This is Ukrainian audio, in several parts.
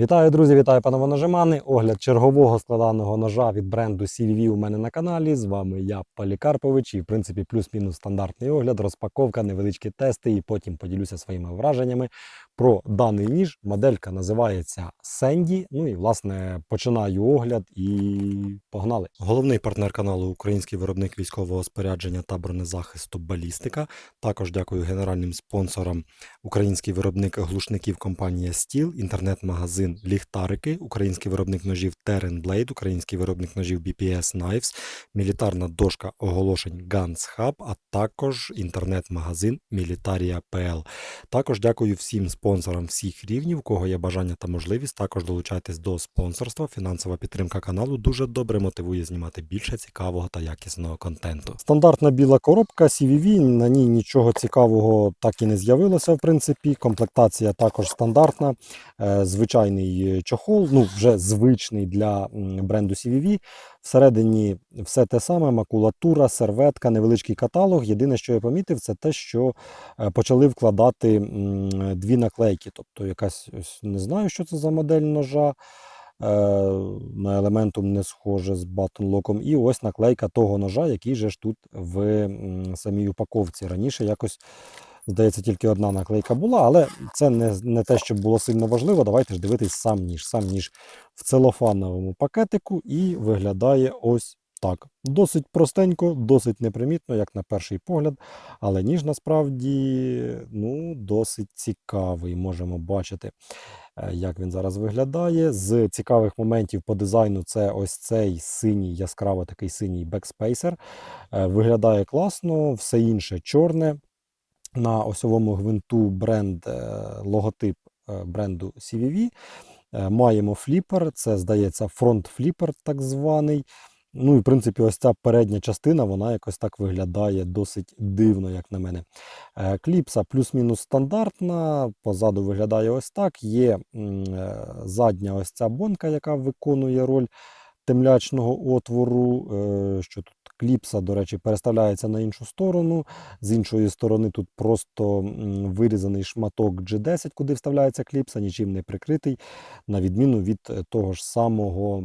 Вітаю, друзі! Вітаю панове ножемани. Огляд чергового складаного ножа від бренду CVV у мене на каналі. З вами я, Полікарпович, і в принципі плюс-мінус стандартний огляд, розпаковка, невеличкі тести, і потім поділюся своїми враженнями про даний ніж. Моделька називається Сенді. Ну і власне починаю огляд і погнали. Головний партнер каналу український виробник військового спорядження та бронезахисту Балістика. Також дякую генеральним спонсорам український виробник глушників компанія Steel, інтернет-магазин Ліхтарики, український виробник ножів Terran Blade, український виробник ножів BPS Knives, мілітарна дошка оголошень Guns Hub, а також інтернет-магазин Militaria.pl. Також дякую всім спонсорам всіх рівнів, кого є бажання та можливість. Також долучайтесь до спонсорства. Фінансова підтримка каналу дуже добре мотивує знімати більше цікавого та якісного контенту. Стандартна біла коробка CVV, на ній нічого цікавого так і не з'явилося. В принципі, комплектація також стандартна. Е, Звичайний чохол, ну вже звичний для бренду CVV. Всередині все те саме: макулатура, серветка, невеличкий каталог. Єдине, що я помітив, це те, що е, почали вкладати дві наклейки. Тобто, якась ось не знаю, що це за модель ножа. е, На елементум не схоже з батонлоком. І ось наклейка того ножа, який же ж тут в самій упаковці. Раніше якось. Здається, тільки одна наклейка була, але це не, не те, що було сильно важливо. Давайте ж дивитись сам ніж. Сам ніж в целофановому пакетику і виглядає ось так. Досить простенько, досить непримітно, як на перший погляд. Але ніж насправді ну, досить цікавий. Можемо бачити, е, як він зараз виглядає. З цікавих моментів по дизайну це ось цей синій, яскраво такий синій бекспейсер. Виглядає класно, все інше чорне. На осьовому гвинту бренд, е, логотип е, бренду CVV. Е, Маємо фліпер, це здається фронт-фліпер, так званий. Ну і в принципі, ось ця передня частина, вона якось так виглядає досить дивно, як на мене. Кліпса плюс-мінус стандартна. Позаду виглядає ось так. Є задня ось ця бонка, яка виконує роль темлячного отвору. Що тут кліпса, до речі, переставляється на іншу сторону. З іншої сторони тут просто вирізаний шматок G10, куди вставляється кліпса, нічим не прикритий, на відміну від е, того ж самого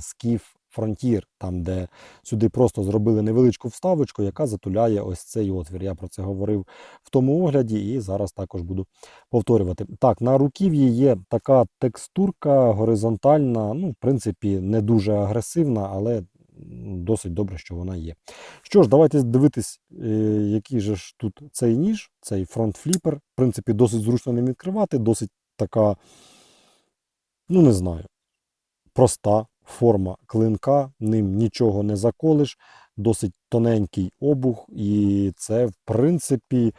Skiff Frontier, там, де сюди просто зробили невеличку вставочку, яка затуляє ось цей отвір. Я про це говорив в тому огляді і зараз також буду повторювати. Так, на руків'ї є така текстурка горизонтальна, ну, в принципі, не дуже агресивна, але досить добре, що вона є. Що ж, давайте дивитись, е, який же ж тут цей ніж, цей фронт-фліпер. В принципі, досить зручно ним відкривати, досить така, ну не знаю, проста форма клинка, ним нічого не заколиш, досить тоненький обух, і це, в принципі,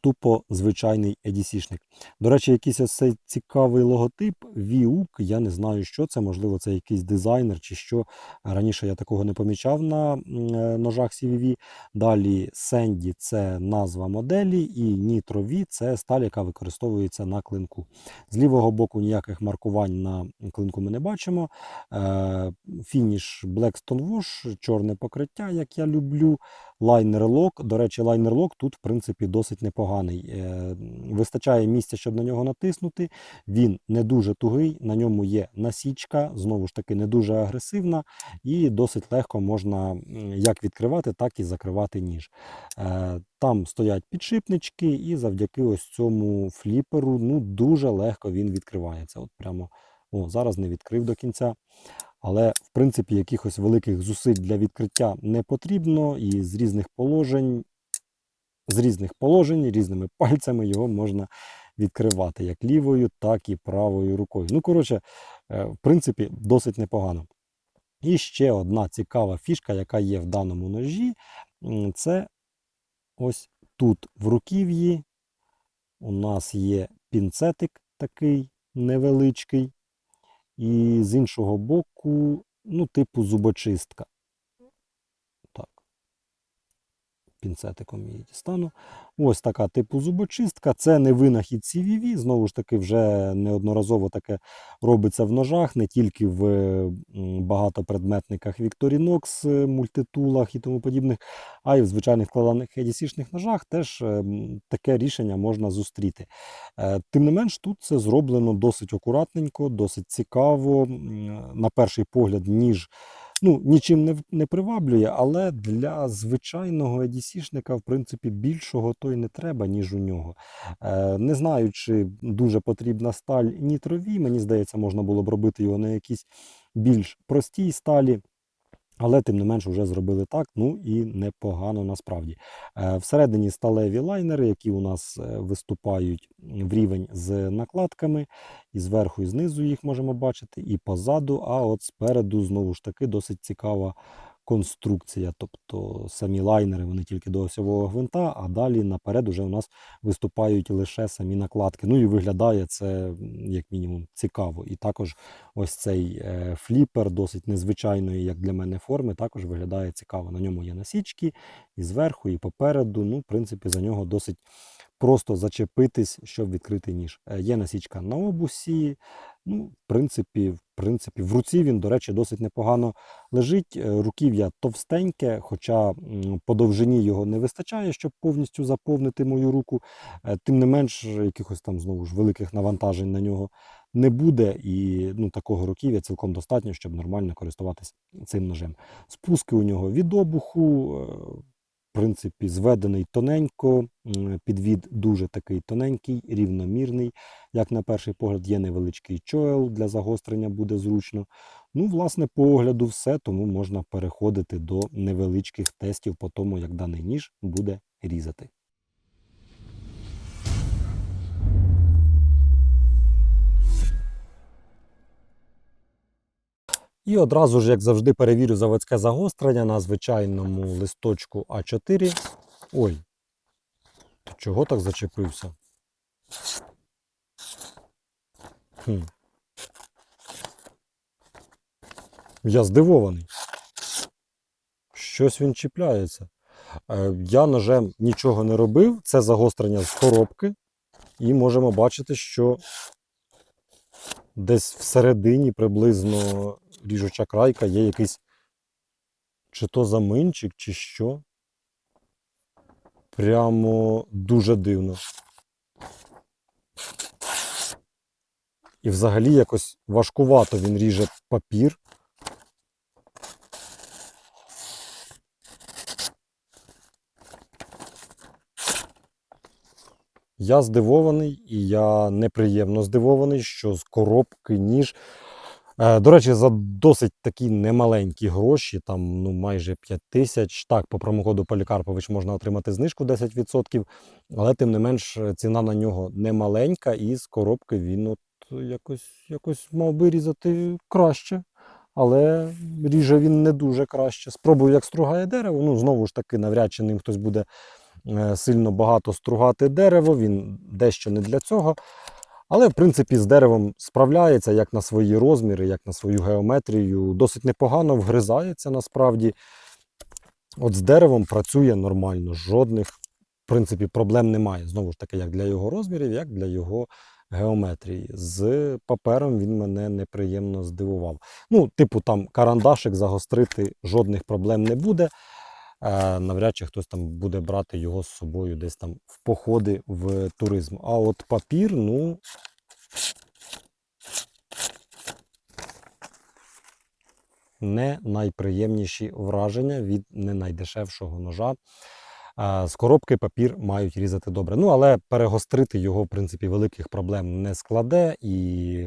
тупо звичайний EDC-шник. До речі, якийсь ось цей цікавий логотип VUK, я не знаю, що це, можливо, це якийсь дизайнер чи що. Раніше я такого не помічав на е, ножах CVV. Далі Sandy – це назва моделі, і Nitro V – це сталь, яка використовується на клинку. З лівого боку ніяких маркувань на клинку ми не бачимо. Е, Фініш Blackstone Wash, чорне покриття, як я люблю. Лайнер-лок. До речі, лайнер-лок тут, в принципі, досить непоганий. Е, Вистачає місця, щоб на нього натиснути. Він не дуже тугий, на ньому є насічка, знову ж таки, не дуже агресивна, і досить легко можна як відкривати, так і закривати ніж. Е, Там стоять підшипнички, і завдяки ось цьому фліперу ну, дуже легко він відкривається. От прямо о, зараз не відкрив до кінця. Але, в принципі, якихось великих зусиль для відкриття не потрібно, і з різних положень, з різних положень, різними пальцями його можна відкривати як лівою, так і правою рукою. Ну, коротше, е, в принципі, досить непогано. І ще одна цікава фішка, яка є в даному ножі, це ось тут в руків'ї у нас є пінцетик такий невеличкий. І з іншого боку, ну, типу зубочистка. Так. Пінцетиком її дістану. Ось така типу зубочистка. Це не винахід CVV, знову ж таки, вже неодноразово таке робиться в ножах, не тільки в багатопредметниках Victorinox, е, мультитулах і тому подібних, а й в звичайних складаних EDC-шних ножах теж е, таке рішення можна зустріти. Е, Тим не менш, тут це зроблено досить акуратненько, досить цікаво. На перший погляд, ніж ну, нічим не, не приваблює, але для звичайного EDC-шника, в принципі, більшого то й не треба, ніж у нього. Е, Не знаю, чи дуже потрібна сталь нітрові. Мені здається, можна було б робити його на якійсь більш простій сталі. Але тим не менш вже зробили так, ну і непогано насправді. Е, Всередині сталеві лайнери, які у нас е, виступають в рівень з накладками, і зверху, і знизу їх можемо бачити, і позаду, а от спереду знову ж таки досить цікава конструкція. Тобто самі лайнери вони тільки до осьового гвинта, а далі наперед уже у нас виступають лише самі накладки. Ну і виглядає це як мінімум цікаво. І також ось цей е, фліпер досить незвичайної, як для мене, форми, також виглядає цікаво. На ньому є насічки і зверху, і попереду. Ну, в принципі, за нього досить просто зачепитись, щоб відкрити ніж. Е, Є насічка на обусі. Ну, в принципі, в принципі, в руці він, до речі, досить непогано лежить. Е, Руків'я товстеньке, хоча по довжині його не вистачає, щоб повністю заповнити мою руку. Е, Тим не менш, якихось там знову ж великих навантажень на нього не буде, і ну, такого руків'я цілком достатньо, щоб нормально користуватись цим ножем. Спуски у нього від обуху, е, принципі, зведений тоненько, підвід дуже такий тоненький, рівномірний. Як на перший погляд, є невеличкий чоел для загострення буде зручно. Ну, власне, по огляду все, тому можна переходити до невеличких тестів по тому, як даний ніж буде різати. І одразу ж, як завжди, перевірю заводське загострення на звичайному листочку А4. Ой, чого так зачепився? Хм. Я здивований. Щось він чіпляється. Е, Я ножем нічого не робив, це загострення з коробки. І можемо бачити, що десь всередині приблизно ріжуча крайка є якийсь чи то заминчик, чи що. Прямо дуже дивно. І взагалі якось важкувато він ріже папір. Я здивований, і я неприємно здивований, що з коробки ніж. Е, До речі, за досить такі немаленькі гроші, там ну майже 5 тисяч. Так, по промокоду Полікарпович можна отримати знижку 10%, але тим не менш ціна на нього немаленька, і з коробки він от якось, якось мав би різати краще. Але ріже він не дуже краще. Спробую, як стругає дерево. Ну, знову ж таки, навряд чи ним хтось буде е, сильно багато стругати дерево, він дещо не для цього. Але, в принципі, з деревом справляється як на свої розміри, як на свою геометрію. Досить непогано вгризається насправді. От з деревом працює нормально, жодних, в принципі, проблем немає. Знову ж таки, як для його розмірів, як для його геометрії. З папером він мене неприємно здивував. Ну, типу, там карандашик загострити жодних проблем не буде. Е, навряд чи хтось там буде брати його з собою десь там в походи в туризм. А от папір, ну. Не найприємніші враження від не найдешевшого ножа. Е, З коробки папір мають різати добре. Ну, але перегострити його, в принципі, великих проблем не складе. І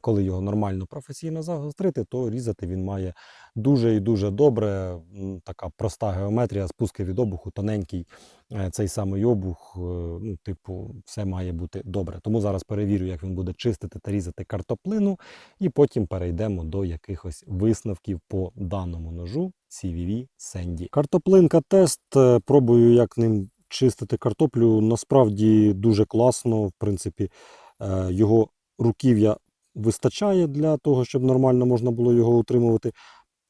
коли його нормально професійно загострити, то різати він має дуже і дуже добре. Така проста геометрія, спуски від обуху, тоненький е, цей самий обух. е, Ну, типу, все має бути добре. Тому зараз перевірю, як він буде чистити та різати картоплину, і потім перейдемо до якихось висновків по даному ножу CVV Sandy. Картоплинка тест. е, Пробую, як ним чистити картоплю. Насправді дуже класно. В принципі, його руків'я вистачає для того, щоб нормально можна було його утримувати.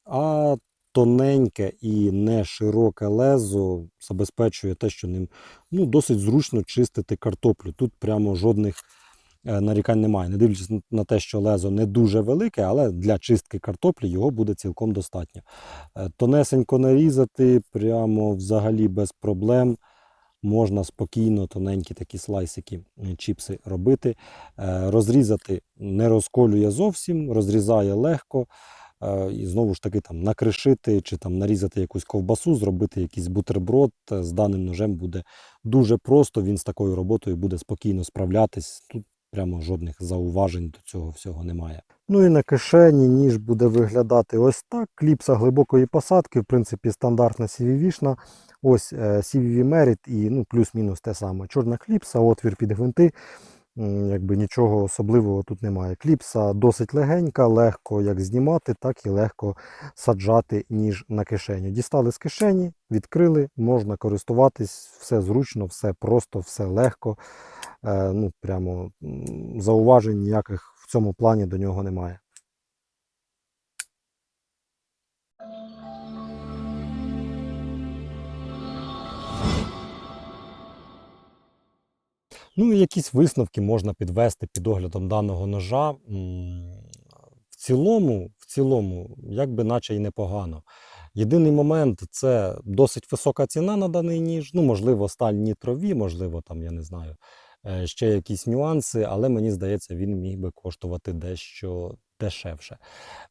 А тоненьке і не широке лезо забезпечує те, що ним ну, досить зручно чистити картоплю. Тут прямо жодних е, нарікань немає. Не дивлячись на те, що лезо не дуже велике, але для чистки картоплі його буде цілком достатньо. Е, Тонесенько нарізати, прямо взагалі без проблем. Можна спокійно тоненькі такі слайсики, е, чіпси робити. Е, Розрізати не розколює зовсім, розрізає легко. Е, І знову ж таки там накришити чи там нарізати якусь ковбасу, зробити якийсь бутерброд з даним ножем буде дуже просто. Він з такою роботою буде спокійно справлятись. Тут прямо жодних зауважень до цього всього немає. Ну і на кишені ніж буде виглядати ось так. Кліпса глибокої посадки, в принципі, стандартна CVV-шна. Ось е, CVV Merit і ну, плюс-мінус те саме. Чорна кліпса, отвір під гвинти. Якби нічого особливого тут немає. Кліпса досить легенька, легко як знімати, так і легко саджати ніж на кишеню. Дістали з кишені, відкрили, можна користуватись, все зручно, все просто, все легко. Е, ну, прямо зауважень ніяких в цьому плані до нього немає. Ну і якісь висновки можна підвести під оглядом даного ножа. В цілому, в цілому, якби наче й непогано. Єдиний момент це досить висока ціна на даний ніж. Ну, можливо, сталь нітрові, можливо, там, я не знаю, е, ще якісь нюанси, але мені здається, він міг би коштувати дещо дешевше.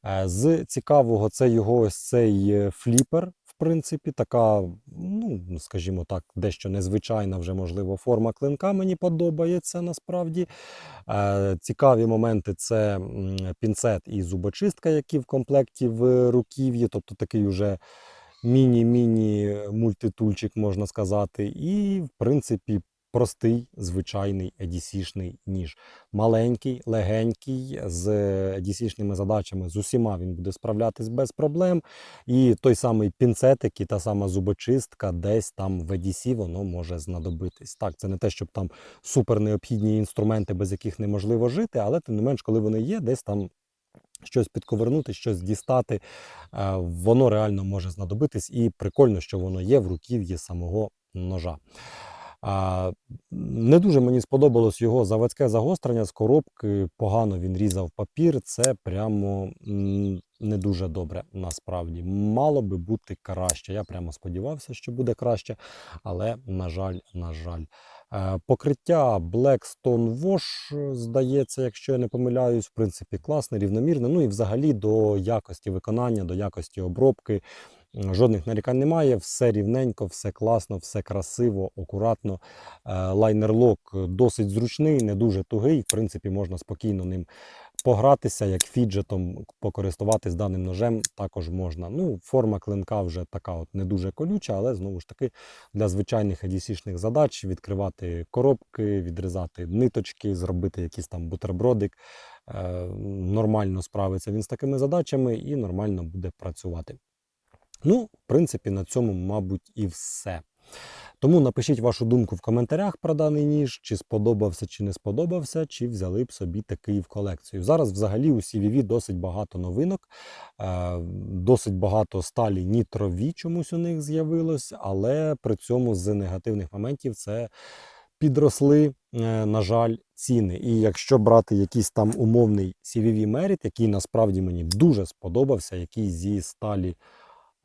Е, З цікавого, це його ось цей е, фліпер, принципі, така, ну, скажімо так, дещо незвичайна вже, можливо, форма клинка мені подобається насправді. Е, Цікаві моменти це пінцет і зубочистка, які в комплекті в руків'ї, тобто такий уже міні-міні мультитульчик, можна сказати. І, в принципі, простий, звичайний EDC-шний ніж. Маленький, легенький, з EDC-шними задачами, з усіма він буде справлятись без проблем. І той самий пінцетик, і та сама зубочистка, десь там в EDC воно може знадобитись. Так, це не те, щоб там супер необхідні інструменти, без яких неможливо жити, але тим не менш, коли вони є, десь там. Щось підковернути, щось дістати, е, воно реально може знадобитись, і прикольно, що воно є в руків'ї самого ножа. Не дуже мені сподобалось його заводське загострення з коробки. Погано він різав папір. Це прямо не дуже добре насправді. Мало би бути краще. Я прямо сподівався, що буде краще, але, на жаль, на жаль. Е, Покриття Blackstone Wash, е, здається, якщо я не помиляюсь, в принципі, класне, рівномірне. Ну і взагалі до якості виконання, до якості обробки. Жодних нарікань немає, все рівненько, все класно, все красиво, акуратно. Е, Лайнерлок досить зручний, не дуже тугий. В принципі, можна спокійно ним погратися, як фіджетом, покористуватись даним ножем також можна. Ну, форма клинка вже така от не дуже колюча, але знову ж таки для звичайних EDC-шних задач відкривати коробки, відрізати ниточки, зробити якийсь там бутербродик. Е, Нормально справиться він з такими задачами і нормально буде працювати. Ну, в принципі, на цьому, мабуть, і все. Тому напишіть вашу думку в коментарях про даний ніж, чи сподобався, чи не сподобався, чи взяли б собі такий в колекцію. Зараз взагалі у CVV досить багато новинок, е, досить багато сталі нітрові чомусь у них з'явилось, але при цьому з негативних моментів це підросли, е, на жаль, ціни. І якщо брати якийсь там умовний CVV Merit, який насправді мені дуже сподобався, який зі сталі.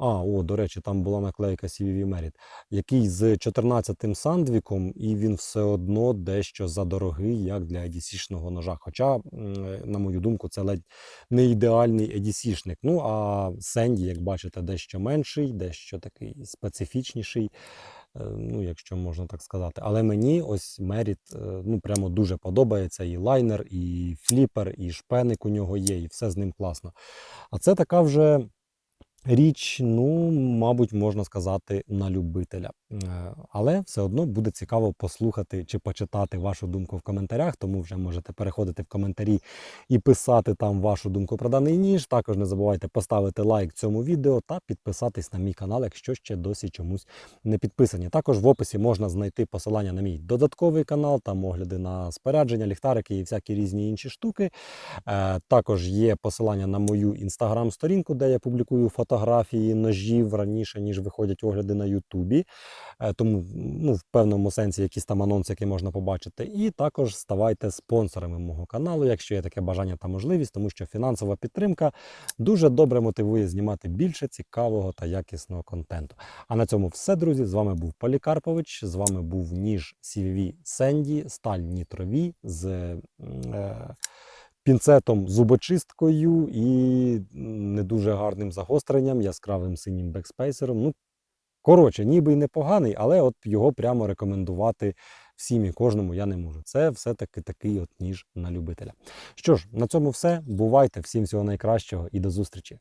А, о, до речі, там була наклейка CVV Merit, який з 14-тим сандвіком, і він все одно дещо задорогий, як для EDC-шного ножа. Хоча, на мою думку, це ледь не ідеальний EDC-шник. Ну, а Сенді, як бачите, дещо менший, дещо такий специфічніший, е, ну, якщо можна так сказати. Але мені ось Merit е, ну, прямо дуже подобається. І лайнер, і фліпер, і шпеник у нього є, і все з ним класно. А це така вже річ, ну, мабуть, можна сказати, на любителя. Е, Але все одно буде цікаво послухати чи почитати вашу думку в коментарях, тому вже можете переходити в коментарі і писати там вашу думку про даний ніж. Також не забувайте поставити лайк цьому відео та підписатись на мій канал, якщо ще досі чомусь не підписані. Також в описі можна знайти посилання на мій додатковий канал, там огляди на спорядження, ліхтарики і всякі різні інші штуки. Е, Також є посилання на мою інстаграм-сторінку, де я публікую фотографії ножів раніше, ніж виходять огляди на Ютубі. Е, Тому ну, в певному сенсі якісь там анонси, які можна побачити. І також ставайте спонсорами мого каналу, якщо є таке бажання та можливість, тому що фінансова підтримка дуже добре мотивує знімати більше цікавого та якісного контенту. А на цьому все, друзі. З вами був Полікарпович. З вами був ніж CVV Сенді, сталь нітрові з е, пінцетом зубочисткою і не дуже гарним загостренням, яскравим синім бекспейсером. Ну, коротше, ніби й непоганий, але от його прямо рекомендувати всім і кожному я не можу. Це все-таки такий от ніж на любителя. Що ж, на цьому все. Бувайте, всім всього найкращого і до зустрічі!